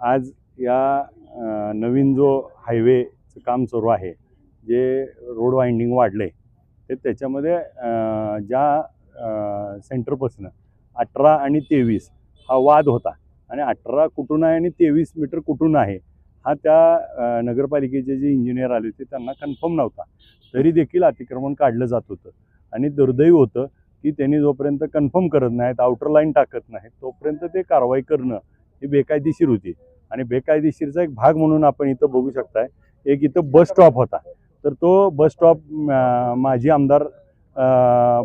आज या नवीन जो हायवेचं काम सुरू आहे जे रोड वाइंडिंग वाढले ते त्याच्यामध्ये ज्या सेंटरपासून अठरा आणि तेवीस हा वाद होता. आणि अठरा कुठून आहे आणि तेवीस मीटर कुठून आहे हा त्या नगरपालिकेचे जे इंजिनियर आले होते त्यांना कन्फर्म नव्हता. तरी देखील अतिक्रमण काढलं जात होतं. आणि दुर्दैव होतं की त्यांनी जोपर्यंत कन्फर्म करत नाहीत आउटर लाईन टाकत नाहीत तोपर्यंत ते कारवाई करणं ही बेकायदेशीर होती. आणि बेकायदेशीरचा एक भाग म्हणून आपण इथं बघू शकताय एक इथं बस स्टॉप होता. तर तो बस स्टॉप माजी आमदार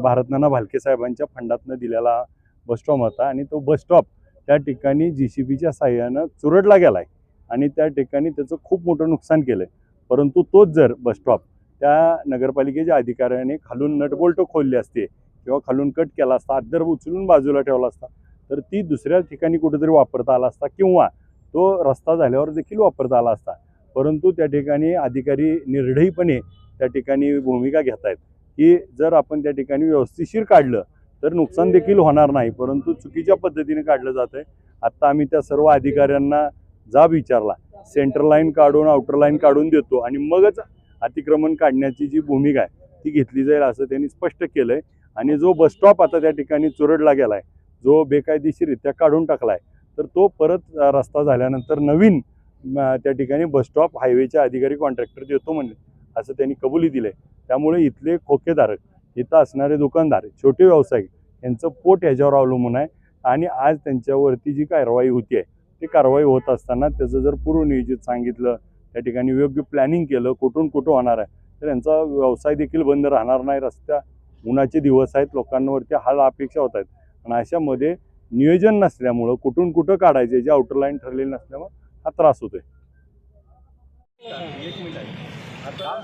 भारतनाना भालके साहेबांच्या फंडातनं दिलेला बस स्टॉप होता. आणि तो बस स्टॉप त्या ठिकाणी जी सी बीच्या साह्यानं चुरडला गेला आहे आणि त्या ठिकाणी त्याचं खूप मोठं नुकसान केलं आहे परंतु तोच जर बस स्टॉप त्या नगरपालिकेच्या अधिकाऱ्याने खालून नटबोल्ट खोलले असते किंवा खालून कट केला असता अद्दर उचलून बाजूला ठेवला असता तर ती दुसऱ्या ठिकाणी कुठेतरी वापरता आला असता किंवा तो रस्ता झाल्यावर देखील वापरता आला असता. परंतु त्या ठिकाणी अधिकारी निर्ढयीपणे त्या ठिकाणी भूमिका घेत आहेत की जर आपण त्या ठिकाणी व्यवस्थिशीर काढलं तर नुकसान देखील होणार नाही. परंतु चुकीच्या पद्धतीने काढलं जात आहे आत्ता आम्ही त्या सर्व अधिकाऱ्यांना जाब विचारला. सेंटर लाईन काढून आउटर लाईन काढून देतो आणि मगच अतिक्रमण काढण्याची जी भूमिका आहे ती घेतली जाईल असं त्यांनी स्पष्ट केलं आहे आणि जो बस स्टॉप आता त्या ठिकाणी चुरडला गेला आहे जो बेकायदेशीररित्या काढून टाकला आहे तर तो परत रस्ता झाल्यानंतर नवीन त्या ठिकाणी बसस्टॉप हायवेच्या हायवेचे अधिकारी कॉन्ट्रॅक्टर देतो म्हणले असं त्यांनी कबुली दिले त्यामुळे इथले खोकेधारक इथं असणारे दुकानदार छोटे व्यावसायिक यांचं पोट ह्याच्यावर अवलंबून आहे. आणि आज त्यांच्यावरती जी कारवाई होती आहे ती कारवाई होत असताना त्याचं जर पूर्वनियोजित सांगितलं त्या ठिकाणी योग्य प्लॅनिंग केलं कुठून कुठं होणार आहे. तर यांचा व्यवसाय देखील बंद राहणार नाही. रस्त्या उन्हाचे दिवस आहेत लोकांवरती हाल अपेक्षा होत आहेत. आणि अशामध्ये नियोजन नसल्यामुळं कुठून कुठं काढायचे जे आउटर लाईन ठरलेली नसल्यामुळं हा त्रास होतोय.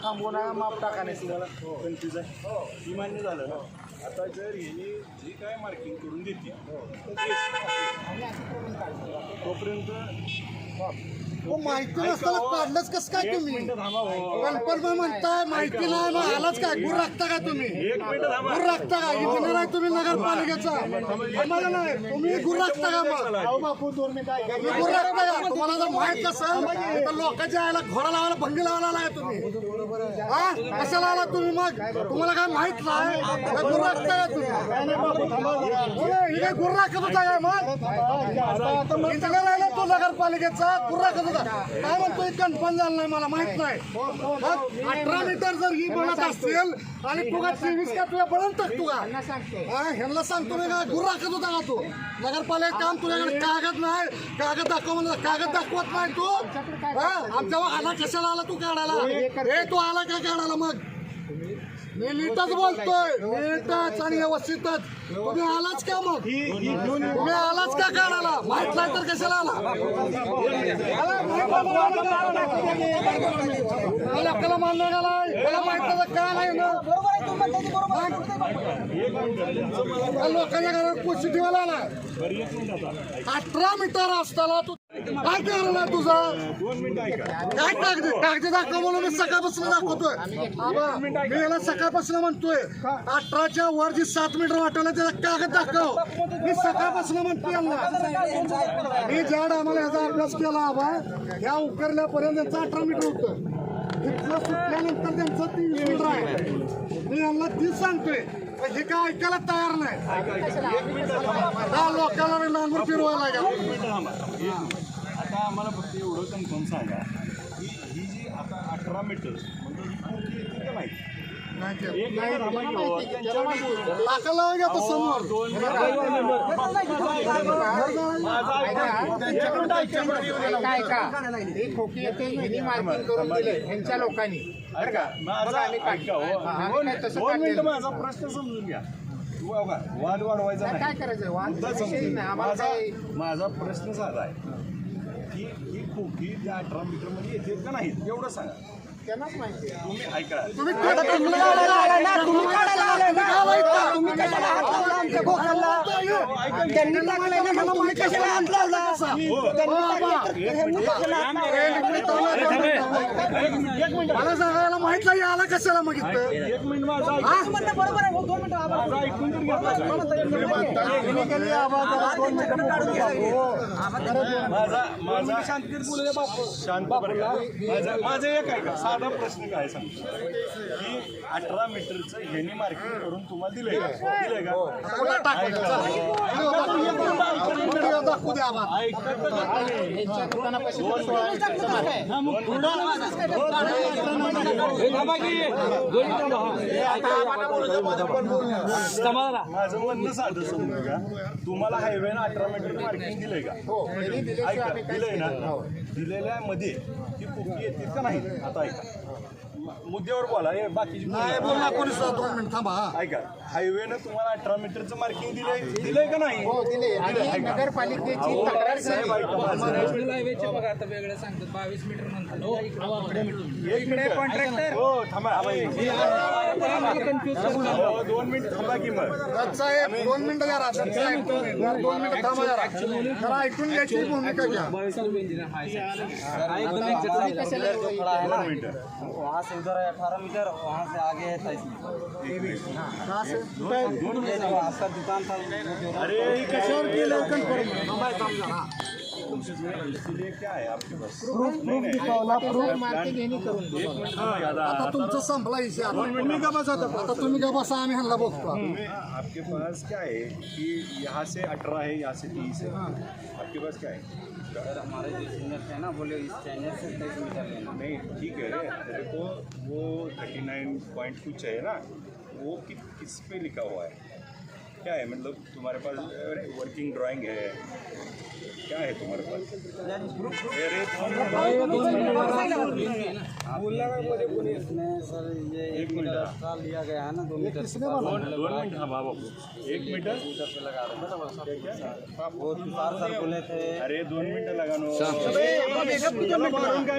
थांबवून माप ही मान्य झालं आता जर यांनी जी काय मार्किंग करून देते तोपर्यंत हो, माहिती नसताना काढलंच कसं काय तुम्ही? कन्फर्म म्हणताय माहिती नाही मग आलाच काय गुर राखता का तुम्ही? गुर राखता का? इंजिनियर आहे तुम्ही नगरपालिकेचा. आम्हाला नाही. तुम्ही गुर राखता का मग? बापू तुम्ही गुर राखता का? तुम्हाला जर माहीत नसेल तर लोकांच्या आयला घोडा लावायला भंगी लावायला आलाय तुम्ही. हा? कशाला आला तुम्ही मग? तुम्हाला काय माहीत नाही? गुर राखता का तुम्ही? हे गुर राखत होता काय मग इंजिनियर तो नगरपालिकेचा? गुर राखत होता काय म्हणतो कन्फर्म झालं नाही मला माहीत नाही. अठरा मीटर जर ही बनत असेल आणि तुला तेवीस का तुला बनत टाकतो हा, ह्यांना सांगतो मी का गुर राखत होता का तू? नगरपालिका काम तुझ्याकडे कागद नाही कागद दाखव म्हणजे कागद दाखवत नाही तू. हा आमच्या आला कशाला आला तू काढायला? हे तू आला का काढायला मग? मी नीटच बोलतोय. नीटच आणि व्यवस्थितच. तुम्ही आलाच का मग? तुम्ही आलाच का काढायला माहीत नाही तर कशाला आला? आला लोकांना मान्य झालाय त्याला माहीत का नाही ना? लोकांच्या घरात पोशी ठेवायला आला अठरा मीटर असताना तू काय करणार तुझा? काय कागद कागद दाखव म्हणून मी सकाळपासून दाखवतोय. आबा, मी याला सकाळपासून म्हणतोय. अठराच्या वर जी सात मीटर वाटवलं त्याचा कागद दाखव. मी सकाळपासून म्हणतोय यांना मी ज्या आम्हाला ह्याचा अभ्यास केला आबा ह्या उकरल्यापर्यंत त्यांचं अठरा मीटर होतं. इथलं सुटल्यानंतर त्यांचं तीन मीटर आहे. मी यांना तीच सांगतोय हे काय ऐकायला तयार नाही. लोकांना नांगूर फिरवायला लागेल. आम्हाला फक्त एवढं कन्फर्म सांगा. की ही जी आता अठरा मीटर म्हणजे ही पोती येते का एक मीटर हे खोकी येते मार्किंग करून दिले ह्यांच्या लोकांनी. बरं का? मग माझा आम्ही ऐका काढलं. हो. हा, आम्ही दोन काय तसं दोन मिनिटं काढलेलं. माझा प्रश्न समजून घ्या. तू बघा, वाद वाढवायचा काय नाही. करायचं? वाद मुद्दा विषयी समजून नाही घ्या. आम्हाला माझा काय माझा प्रश्न साधा आहे. खोकी त्या अठरा मीटरमध्ये येते का नाही एवढं सांगा. त्यांनाच माहिती आहे. तुम्ही ऐका. तुम्ही तुम्ही तुम्ही तुम्ही? तुम्ही? त्यांनी टाकलंय ना, मला माहीत कशाला हात लावला? कसा? हो. मला सांगायला माहीत नाही आला कशाला मग इथं हा? त्यांनी केली आवाज जरा दोन मिनिटं मोकळं बाबू. माझा माझा शांत बरं का माझा माझा एक आहे का साधा प्रश्न काय सांगतो? की अठरा मीटरचं ह्यांनी मार्किंग करून तुम्हाला दिलंय का? दिलंय का. माझं म्हणणं साधं समजू का तुम्हाला हायवे ना अठरा मीटर मार्किंग दिलंय का? ऐका. दिलंय ना? दिलेल्या मध्ये ती कुकी येतील का नाही? आता ऐका. मुद्द्यावर बोला हे बाकीची नाही बोला कोणी सुद्धा दोन मिनिट थांबा हा. ऐका हायवेनं तुम्हाला अठरा मीटरचं मार्किंग दिलंय दिलंय का नाही? हो दिले आणि नगरपालिकेची तक्रार साहेब झाली ऐका. माझं. हायवेचे बघा आता वेगळं सांगतात. बावीस मीटर म्हणतात. एक मिनिट. कॉन्ट्रॅक्टर हो थांबा हो, दोन मिनिट थांबा की मग साहेब दोन मिनिटं जरा दत्त साहेब. दोन मिनिटं दोन मिनिटं थांबा जरा. जरा ऐकून घ्यायची भूमिका घ्या. दोन मिनिटं वहाँ से उधर है अठारह मीटर वहाँ से आगे है तेईस मीटर आपका दुकान था अरे कशावर केलं कन्फर्म थांब जरा इसलिए क्या है आपके पास आपके पास क्या है कि यहाँ से अठारह है यहाँ से तीस है आपके पास क्या है सर हमारे जो सीनियर थे ना बोले इस चैनल से तेईस मीटर लेना नहीं ठीक है तेरे को वो थर्टी नाइन पॉइंट कुछ है ना वो कि, किस पे लिखा हुआ है क्या है मतलब तुम्हारे पास वर्किंग ड्राइंग है। क्या है तुम्हारे पास इसमें सर ये एक मीटर। एक्स्ट्रा लिया गया है ना दो मीटर से दोन दोन मिनट थांबा बाबू एक मीटर मीटर पे लगा रहे हैं वो तुषार सर बोले थे अरे दोन मिनिटं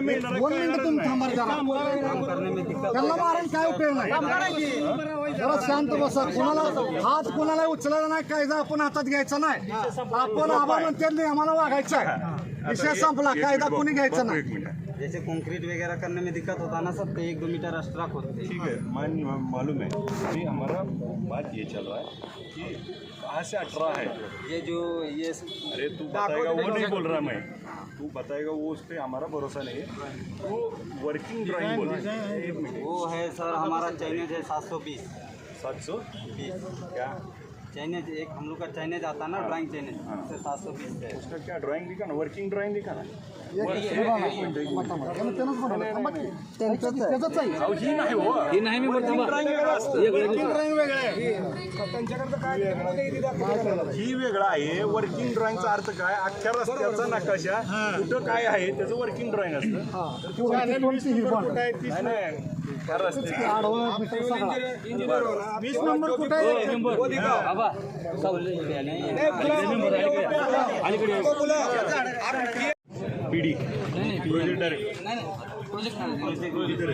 मिनिटं तुम्ही जरा त्यांना काय उपयोग नाही जरा शांत बसा कोणाला हात कोणाला उचलायला नाही कायदा आपण हातात घ्यायचा नाही आपण आबा म्हणते नाही आम्हाला वागायचं आहे विषय संपला कायदा कोणी घ्यायचा नाही एक मिनट जैसे कंक्रीट वगैरह करने में दिक्कत होता है ना सब तो एक दो मीटर एक्स्ट्रा खोदते ठीक है मान मालूम है। अभी हमारा बात ये चल रहा है। कि कहाँ से अठारह है? ये जो ये अरे तू बताएगा वो नहीं बोल रहा मैं। तू बताएगा वो उस पर हमारा भरोसा नहीं है। वो वर्किंग ड्राइंग बोल। रहा है वो है सर हमारा चाइनीज़ है सात सौ बीस। सात सौ? बीस। क्या? चाइनीज एक हम लोग का चाइनीज आता है ना ड्राइंग चाइनीज उससे सात सौ बीस है उसका क्या ड्राइंग दिखा ना? वर्किंग ड्राइंग दिखा ना? ही नाही हो. ही नाही मी वर्किंग ड्राइंग वेगळं असतं. ही वेगळा आहे. वर्किंग ड्रॉइंगचा अर्थ काय? अख्ख्या रस्त्याचा नकाशा कुठं काय आहे त्याचं वर्किंग ड्रॉइंग असतं. हा. वीस नंबर कुठे आहे. पिढी प्रोजेक्टर इधर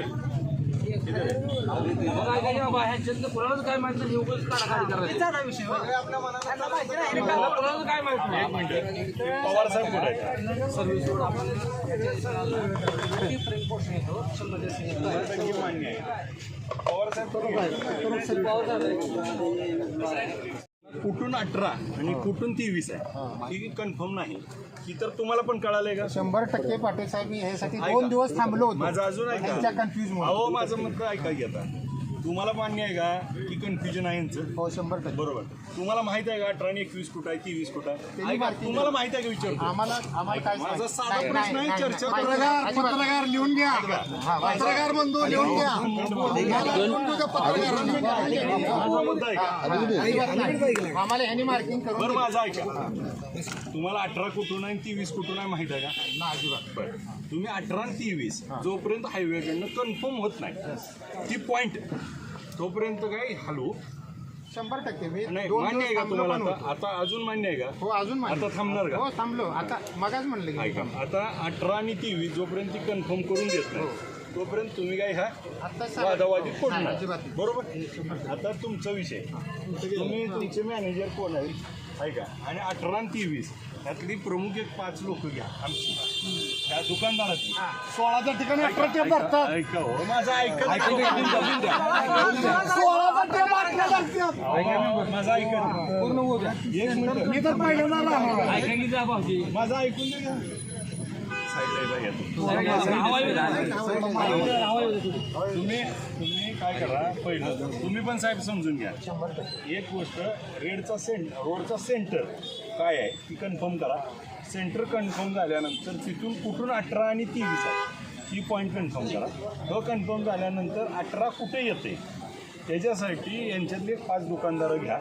आहे. काय माहिती नाही काय माहिती पवार साहेब कुठे पवार साहेब कुठून अठरा आणि कुठून तेवीस आहे. ही. कन्फर्म नाही. ही तर तुम्हाला पण कळालंय का? शंभर टक्के पाटील साहेब मी ह्यासाठी. दोन दिवस थांबलो होतो. माझं अजून ऐका. कन्फ्युज अहो माझं मत ऐका की आता. तुम्हाला मान्य आहे का की कन्फ्युजन आहे यांचं? हो शंभर टक्के. बरोबर. तुम्हाला माहीत आहे का अठरा आणि एकवीस कुठं आहे तेवीस कुठं आहे? ऐका, तुम्हाला माहीत आहे का विचारतो? आम्हाला आम्हाला काय माझा साधा नाही, प्रश्न नाही, आहे, चर्चा नाही, पत्रकार लिहून घ्या. पत्रकार बंधू लिहून घ्या. बंधूच्या पत्रकारांनी माझा मुद्दा आहे का? अजिबात नाही. आम्हाला ह्यांनी मार्किंग करून बरं दिलं. माझा ऐका. तुम्हाला अठरा कुठून आहे तेवीस कुठून आहे माहीत आहे का? तुम्ही अठरा आणि तेवीस जोपर्यंत हायवेकडनं कन्फर्म होत नाही ती पॉइंट तोपर्यंत काय हलू? शंभर टक्के. मी नाही दोन मान्य आहे दिवस का थांबलो तुम्हाला पण आता? होतो. आता अजून मान्य आहे का? हो अजून मान्य. आता थांबणार का? हो थांबलो. आता मगाच म्हणलं की ऐका आता अठरा आणि तेवीस जोपर्यंत ती कन्फर्म करून देत नाही तोपर्यंत तुम्ही काय ह्या आता. वादावादी हा, अजिबात नाही. बरोबर? आता तुमचा विषय. तुम्ही तुमचे मॅनेजर कोण आहे ऐका आणि अठरा आणि तेवीस यातली प्रमुख एक पाच लोक घ्या आमची. त्या दुकानदाराची. सोळाच्या ठिकाणी अठरा टेप धरतात ऐका हो. माझं ऐका सोळाचा टेप अठरा धरतात अहो, माझं ऐका पूर्ण होऊ द्या. एक मिनिट. मी तर पहिल्यांदा राहणार माझं ऐकून द्या. साईडला. तुम्ही. तुम्ही काय करा पहिलं तुम्ही पण साहेब समजून घ्या. एक गोष्ट रेडचा सेंट रोडचा सेंटर. काय आहे ती कन्फर्म करा. सेंटर कन्फर्म झाल्यानंतर तिथून कुठून अठरा आणि तेवीस आहे ही पॉईंट कन्फर्म करा. तो कन्फर्म झाल्यानंतर अठरा कुठे येते त्याच्यासाठी यांच्यातले पाच दुकानदारं घ्या.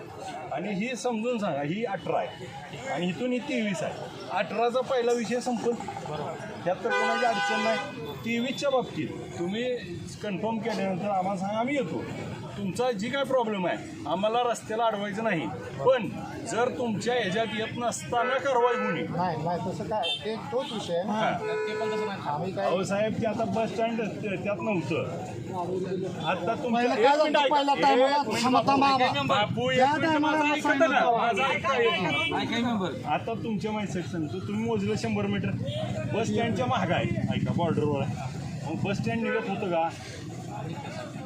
आणि ही समजून सांगा ही अठरा आहे. आणि इथून ही तेवीस आहे. अठराचा पहिला विषय संपल. त्यात तर कोणाची अडचण नाही. तेवीसच्या बाबतीत तुम्ही कन्फर्म केल्यानंतर आम्हाला सांगा आम्ही येतो. तुमचा जी काय प्रॉब्लेम आहे आम्हाला रस्त्याला अडवायचं नाही पण जर तुमच्या ह्याच्यात येत नसताना कारवाई होणी नाही नाही तसं काय ते तोच विषय आहे ना. आम्ही काय अहो साहेब ते आता बस स्टँड त्यात नव्हतं आता तुमच्या पहिलं काय एक मिनिट झालं? पहिला ऐका. time एक ला मिनिट थांबा, थांबा, बापू, थांबा. बापू एक त्या मिनिट time ला माझं मला ऐकता का? सांगितलं. माझं ऐका एक मिनिट. आता तुमच्या माहिती सांगतो तुम्ही मोजलं शंभर मीटर बस स्टँडच्या महाग आहे ऐका बॉर्डरवर आहे मग बस स्टँड निघत होतं का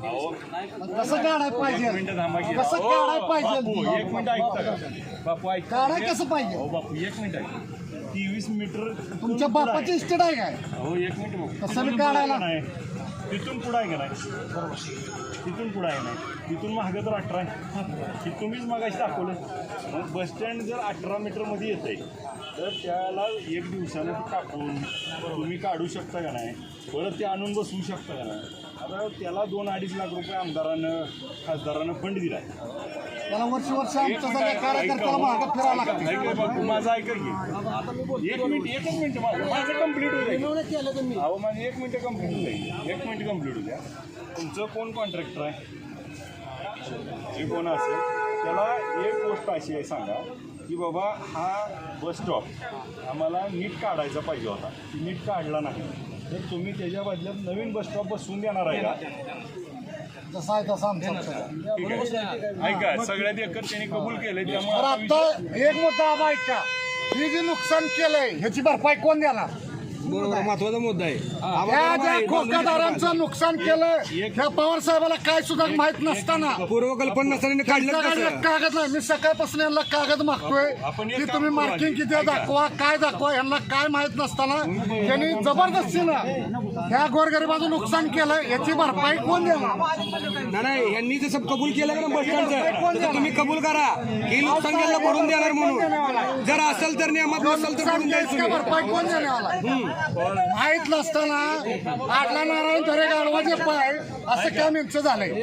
कसं काढायला एक पाहिजे? कसं अहो, काढायला पाहिजे? बापू एक मिनिट ऐकता बापू. ऐक. काढाय कसं पाहिजे? हो बापू एक मिनिट ऐक. तेवीस मीटर तुमच्या बापाची इस्टेट आहे काय? हो एक मिनिट बघू. कसं काढायला? पुढं आहे का नाही? तिथून पुढं आहे का नाही? तिथून पुढं आहे नाही? तिथून मागं तर अठरा आहे. तुम्हीच मागाशी दाखवलं. मग बस स्टँड जर अठरा मीटरमध्ये येत आहे तर त्याला एक दिवसानं ते कापून तुम्ही काढू शकता का नाही? परत ते आणून बसवू शकता का नाही? आता त्याला दोन अडीच लाख रुपये आमदारानं खासदारानं फंड दिला त्याला वर्ष वर्ष सगळ्या कार्यकर्त्याला लागतं. माझं ऐका की. एक मिनिट एकच मिनिट माझं माझं कंप्लीट होईल अहो माझं एक मिनिट कंप्लीट होईल एक मिनिट कंप्लीट होऊ द्या. तुमचं कोण कॉन्ट्रॅक्टर आहे? जे कोण असेल त्याला एक गोष्ट अशी आहे सांगा की बाबा हा बस स्टॉप आम्हाला नीट काढायचा पाहिजे होता. नीट काढला नाही. तर तुम्ही त्याच्या बदल्यात नवीन बस स्टॉप बसवून देणार आहे का? जसं आहे तसं आमचं सगळं. ठीक आहे. ऐका सगळ्यात एकत्र त्यांनी कबूल केले त्यामुळे आता एक मुद्दा आबा ऐका. हे जे नुकसान केलंय ह्याची भरपाई कोण देणार? महत्त्वाचा मुद्दा आहे. त्या ज्या खोकादारांचं नुकसान केलं ह्या पवार साहेबाला काय सुद्धा माहीत नसताना. पूर्वकल्पना नसताना काढलं त्यांच्याकडे कसं? एक कागद नाही. मी सकाळपासून यांना कागद मागतोय. की तुम्ही मार्किंग. किती. दाखवा काय दाखवा यांना काय माहीत नसताना त्यांनी जबरदस्तीनं ह्या गोरगरिबाचं नुकसान केलं याची भरपाई कोण देणार? नाही, नाही यांनी जसं कबूल केलं का बस स्टँडचं तसं तुम्ही कबूल करा. की नुकसान त्यांना भरून देणार म्हणून. जर असेल तर नियमात नसेल तर नुकसान भरून द्यायचं द्यायचं तुम्ही. भरपाई कोण देण्यावाला माहीत नसताना आडला नारायण धरे गाडवाचे पाय असं काम यांचं झालंय.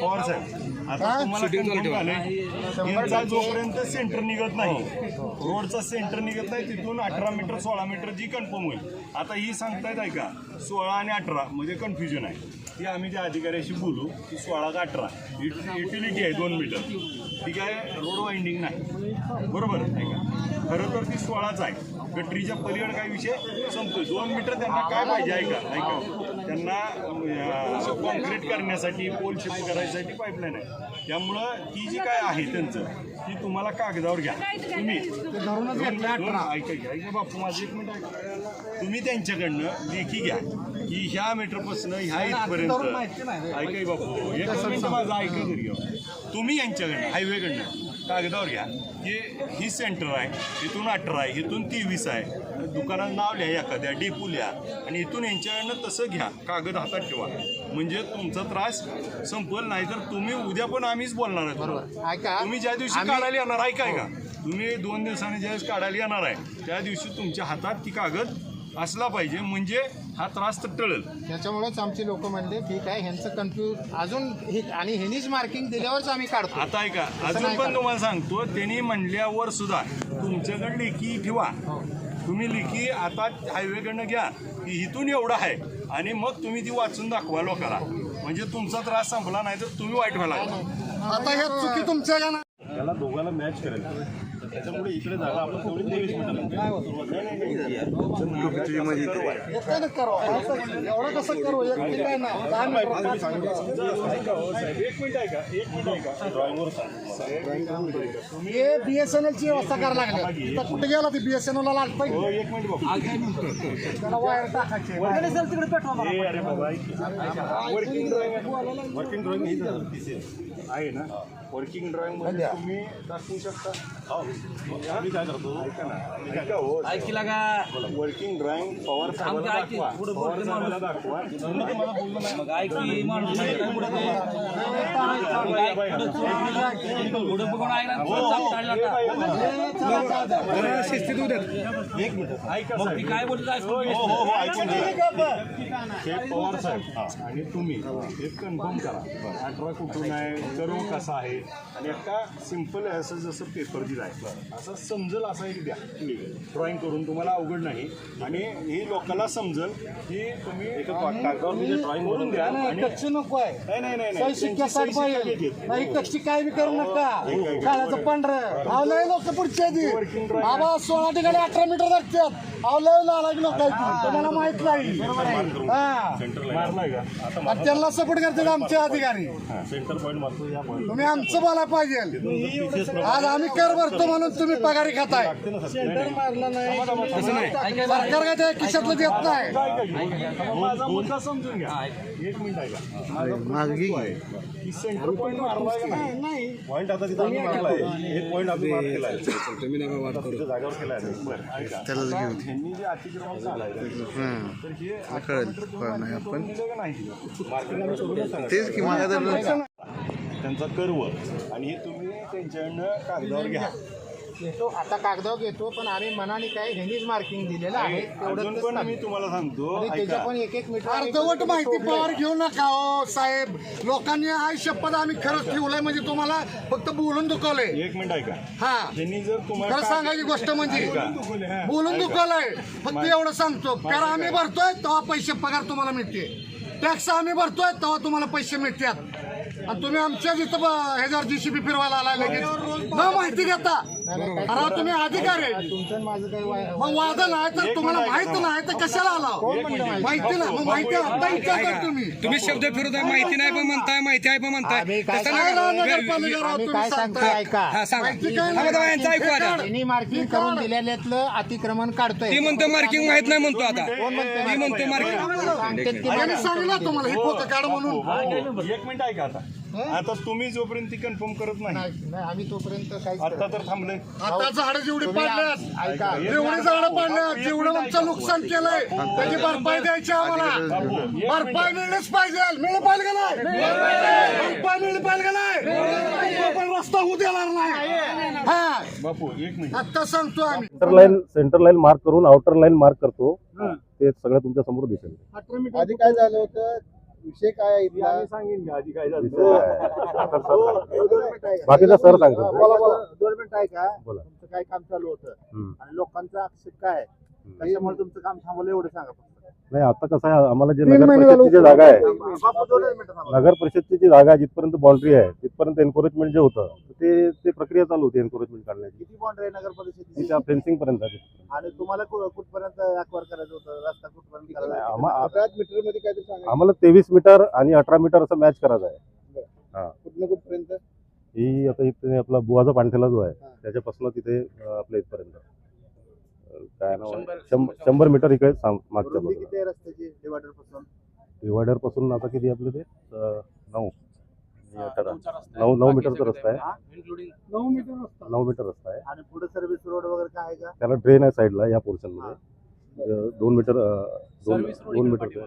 हा? जोपर्यंत सेंटर निघत नाही रोडचा सेंटर निघत नाही तिथून अठरा मीटर सोळा मीटर जी कन्फर्म होईल. आता ही सांगतायत ऐका सोळा आणि अठरा म्हणजे कन्फ्युजन आहे. ती आम्ही त्या अधिकाऱ्याशी बोलू की सोळा का अठरा? युटिलिटी आहे दोन मीटर ठीक आहे? रोड वाइंडिंग नाही. बरोबर? ऐका. खरं तर ती सोळाच आहे. गटरीच्या पलीकडे काय विषय? संपतोय. दोन मीटर त्यांना काय पाहिजे? ऐका ऐका. त्यांना कॉन्क्रीट करण्यासाठी पोल शिफ्ट करायसाठी पाईपलाईन आहे. त्यामुळं ती जी काय आहे त्यांचं ती तुम्हाला कागदावर घ्या. तुम्ही ऐका घ्या. ऐका बापू माझं एक मिनिट ऐका. तुम्ही त्यांच्याकडनं लेखी घ्या की ह्या मीटरपासून ह्या इथपर्यंत. नाही. ऐका बापू एक मिनिट माझं ऐका घ्या. तुम्ही यांच्याकडनं हायवेकडनं कागदावर घ्या. की ही सेंटर आहे इथून अठरा आहे इथून तेवीस आहे. दुकानात नाव लिहा एखाद्या डेपू लिहा. आणि इथून यांच्याकडनं तसं घ्या. कागद हातात ठेवा. म्हणजे तुमचा त्रास संपल नाही तर तुम्ही उद्या पण आम्हीच बोलणार आहे. तुम्ही ज्या दिवशी काढायला येणार आहे काय का तुम्ही दोन दिवसांनी ज्यावेळेस काढायला येणार आहे त्या दिवशी तुमच्या हातात ती कागद असला पाहिजे म्हणजे हा त्रास तर टळेल. त्याच्यामुळेच आमची लोक म्हणले ठीक आहे ह्यांचं कन्फ्यूज अजून हे आणि ह्यांनीच मार्किंग दिल्यावरच आम्ही काढतो. आता ऐका अजून पण? तुम्हाला सांगतो त्यांनी म्हणल्यावर सुद्धा तुमच्याकडे लेखी ठेवा. तुम्ही लेखी आता हायवेकडनं घ्या की इथून एवढं आहे आणि मग तुम्ही ती वाचून दाखवा लोकांना म्हणजे तुमचा त्रास संपला नाही तर तुम्ही वाईट व्हायला लागला. आता हे चुकी तुमच्या का ना त्याला दोघांना मॅच करेल. त्याच्यामुळे इकडे जागा आपण तेवढी तेवीस एकाने करो असं एवढं कसं करू? एक मिनिट आहे ना. दहा मिनिट एक मिनिट आहे का? एक मिनिट आहे का? ड्रॉइंगवर सांग. हे बीएसएनएल ची व्यवस्था करायला लागली. तर कुठे गेला ती बीएसएनएल ला लागत हो एक मिनिट त्याला वायर टाकायचे. ए, अरे बाबा वर्किंग ड्रॉइंग वर्किंग ड्रॉइंग ही आहे ना? वर्किंग ड्रॉइंगमध्ये तुम्ही दाखवू शकता. हो आम्ही काय करतो? ऐका ना ऐका हो. ऐकला का? Working drawing Pawar. दाखवा. पवार साहेबाला मग ऐकी माणूस पुढे बघून शिस्तीत उद्या एक मिनिट ऐका मग ती. काय बोलत? हो हो हो ऐकून पवार साहेब आणि तुम्ही हे कन्फर्म करा. अठरा कुठून आहे कर्व कसा आहे? आणि आता सिंपल आहे असं जसं पेपर दिला आहे असं समजेल असा एक द्या. ड्रॉइंग करून तुम्हाला अवघड नाही. आणि ही लोकांना समजेल की तुम्ही कागदावर म्हणजे ड्रॉइंग करून द्या आणि कच्ची नको आहे. नाही नाही नाही नाही. शिक्क्यासाठी पाहिजे नाही काय बी करू नका. खाण्याचं पांढरं. अहो लय लोक पुढची आधी. बाबा सोळा ठिकाणी अठरा मीटर लागतात तुम्हाला माहीत नाही. हा. घेतील. मारलाय का? आता आणि त्यांना सपोर्ट करतात आमचे अधिकारी. सेंटर पॉईंट मारतो या पॉईंट. तुम्ही आमचं बोला पाहिजे. आज आम्ही कर भरतो म्हणून तुम्ही पगारी खाताय. सरकार काय त्या खिशातलं देत नाही. माझा मुद्दा समजून घ्या. एक मिनिट आहे. सेंटर पॉईंट नाही? आता तिथं आम्ही मारलाय. एक पॉईंट आम्ही मार्क केलाय. तुम्ही नका वाद तिथं जागेवर केलाय बरं ऐका. जे अतिक्रमण तर हे आपण का सांगा. त्यांचा कर्व आणि हे तुम्ही त्यांच्याकडनं कागदावर घ्या. घेतो आता कागदावर घेतो पण आम्ही मनाने काय ह्यांनीच मार्किंग दिलेलं आहे अजून पण मी तुम्हाला सांगतो आणि त्याच्या पण एक एक मीटर अर्धवट माहिती पवार घेऊ नका हो साहेब. लोकांनी आय शपथ आम्ही खरंच ठेवलंय म्हणजे तुम्हाला फक्त बोलून दुखवलंय. एक मिनिट ऐका. हा. त्यांनी जर तुम्हाला खरं सांगायची गोष्ट म्हणजे. बोलून. दुखवलंय. फक्त एवढं सांगतो कारण आम्ही भरतोय तेव्हा पैसे पगार तुम्हाला मिळते. टॅक्स आम्ही भरतोय तेव्हा तुम्हाला पैसे मिळतात. आणि तुम्ही आमच्या जिथं ब- ह्याच्यावर जीसीबी फिरवायला आला लगेच. न माहिती घेता. अरे तुम्ही अधिकारी. आहे. तुमचं आणि माझं काय वाय- मग वाद नाही तर तुम्हाला माहीत नाही तर कशाला आला? माहिती ना मग माहिती आता विचारतात तुम्ही. तुम्ही शब्द फिरत आहे माहिती नाही पण म्हणताय माहिती आहे पण म्हणताय. आम्ही काय तसं काय नका. ना नगरपालिका राव आम्ही तुम्ही काय सांगतोय सांगताय. ऐका. हा सांगा. माहिती काय थांबा, थांबा, यांचं ऐकू आता त्यांनी मार्किंग करून दिलेल्यातलं अतिक्रमण काढतोय. ती म्हणतो मार्किंग माहीत नाही म्हणतो आता. ती म्हणते मार्किंग. सांगतात की यांनी सांगितलं तुम्हाला हे म्हणून. भाऊ, एक मिनिट ऐका आता. आता तुम्ही जोपर्यंत ती कन्फर्म करत नाही. नाही नाही, आम्ही तोपर्यंत काहीच आता तर थांबले आता झाडं जेवढी पाडल्यात. ऐका जेवढी झाडं पाडल्यात. जेवढं आमचं नुकसान केलंय त्याची भरपाई द्यायची आम्हाला. भरपाई मिळलीच पाहिजे. मिळली पाहिजे का नाही? भरपाई मिळली पाहिजे का नाही? पण रस्ता होऊ देणार नाही. हा. बापू एक मिनिट. आता सांगतो आम्ही. Centre line centre line mark करून आउटर लाईन मार्क करतो. ते सगळं तुमच्यासमोर दिसेल. आधी काय झालं होतं? विषय काय आहे इथला? सांगेन का आधी काय झालं दोन मिनिटं ऐका. बाकीचा सर हा, सांगतो बोला बोला दोन मिनिटं ऐका बोला. तुमचं काय काम चालू होतं हम्म. आणि लोकांचा आक्षेप काय आहे? कशामुळे तुमचं काम थांबवलं एवढं सांगा फक्त. नाही आता कसं आहे आम्हाला जे नगर परिषदची जी जागा आहे. नगर परिषदची जी जागा आहे जिथपर्यंत बाउंड्री आहे तिथपर्यंत एन्करेजमेंट जे होतं ते ते प्रक्रिया चालू होती एन्करेजमेंट काढण्याची. किती बॉन्ड आहे नगर ती परिषदेची त्या फेन्सिंग पर्यंत आहे. आणि तुम्हाला कु- कुठपर्यंत अक्वार करायचं होतं? रस्ता कुठपर्यंत करायचा? आम्हा- होता? मीटरमध्ये सांगा आम्हाला तेवीस मीटर आणि अठरा मीटर असं मॅच करायचं आहे. कुठनं कुठपर्यंत? ही आता इथे आपला बुवाचा पाणथेला जो आहे. त्याच्यापासून तिथे अं, आपल्या इथपर्यंत. काय नाव आहे? शंभ- शंभर मीटर इकडे साम- मागच्या रुंदी बाजूला किती आहे रस्त्याची? डिवायडरपासून डिवायडरपासून आता किती आपलं ते? अं, नऊ. आणि अठरा. नऊ नऊ मीटरचा रस्ता आहे. नऊ मीटर रस्ता. आहे. आणि पुढे सर्व्हिस रोड वगैरे काय आहे का? त्याला ड्रेन आहे साईडला या पोर्शनमध्ये. अं, दोन मीटर अं, दोन दोन मीटर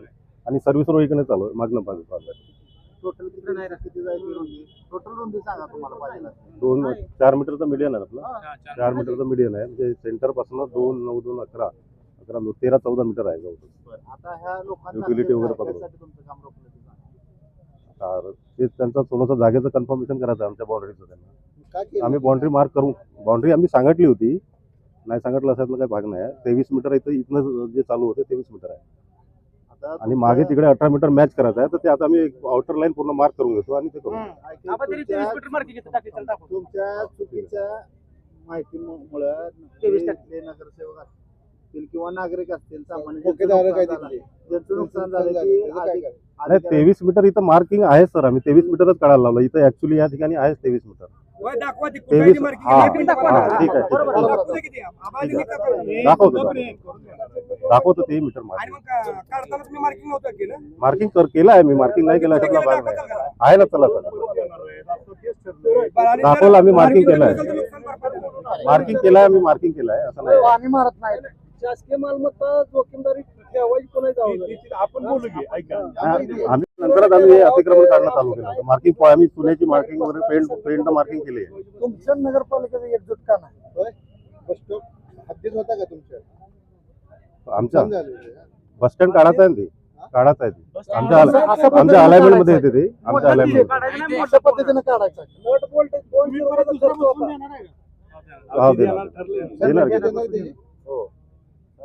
आणि सर्व्हिस रोड इकडे चालू आहे मागणं बाजू बाजूला. टोटल किती नाही किती जायची रुंदी? टोटल रुंदी सांगा तुम्हाला पाहिजे दोन चार मीटरचा मीडियन आहे आपला? चार मीटरचा मीडियन आहे. म्हणजे सेंटरपासून दोन नऊ दोन अकरा. अकरा तेरा चौदा मीटर आहे जवळ आता ह्या Utility आक्षेप वगैरे? पकडून. तुमचं काम रोखलं ते त्यांचा थोडंसं जागेचं कन्फर्मेशन करायचं आमच्या बाउंड्रीचं त्यांना. आम्ही बाउंड्री मार्क करू. बाउंड्री आम्ही सांगितली होती. नाही सांगितलं असायला काही भाग नाही तेवीस मीटर इथं इथनं जे चालू होते तेवीस मीटर आहे. आणि मागे तिकडे अठरा मीटर मॅच करायचं आहे तर ते आता आम्ही आउटर लाईन पूर्ण मार्क करून घेतो आणि ते करू. तुमच्या तुमच्या चुकीच्या माहितीमुळं नगरसेवक असतील किंवा नागरिक असतील सामान्य ज्यांचं नुकसान झालं की अधिक- नाही तेवीस मीटर इथं मार्किंग आहे सर. आम्ही तेवीस मीटरच काढायला लावलं. इथं ऍक्च्युली या ठिकाणी आहे तेवीस मीटर दाखवा ती. हा. हा, ठीक आहे दाखवू दे किती. आम्हाला नाही का दाखवतो. ते. मीटर आणि मार्किंग मग का- काढताना तुम्ही मार्किंग नव्हतं केलं? मार्किंग कर केलं आहे मी. मार्किंग नाही केलं याच्यातला भाग नाही. आहे ना चला चला. बरं, आणि जर दाखवलं आम्ही marking केलं आहे. नसेल तर नुकसान भरपाई देणार. मार्किंग केलं आहे मी मार्किंग केलं आहे असं नाही. मारत नाही. शासकीय मालमत्ता जोखीमदारी आपण बोलू की ऐका. आम्ही नंतरच आम्ही हे अतिक्रमण काढणं चालू केलं. होतं मार्किंग आम्ही चुन्याची मार्किंग वगैरे पेंट पेंट मार्किंग केली आहे. तुमच्या नगरपालिकेचा एकजूट का नाही. बस स्टॉप हद्दीत होता का तुमच्या? आमच्या झालेलं आहे. बस स्टँड काढायचं आहे ना ते? काढायचं आहे ते. आमच्या अला- आमच्या अलाइनमेंटमध्ये येते ते. आमच्या अलाइनमेंट मोठ्या पद्धतीने काढायचं नट बोल्ट दोन होता. हा देणार. देणार की? देणार ते?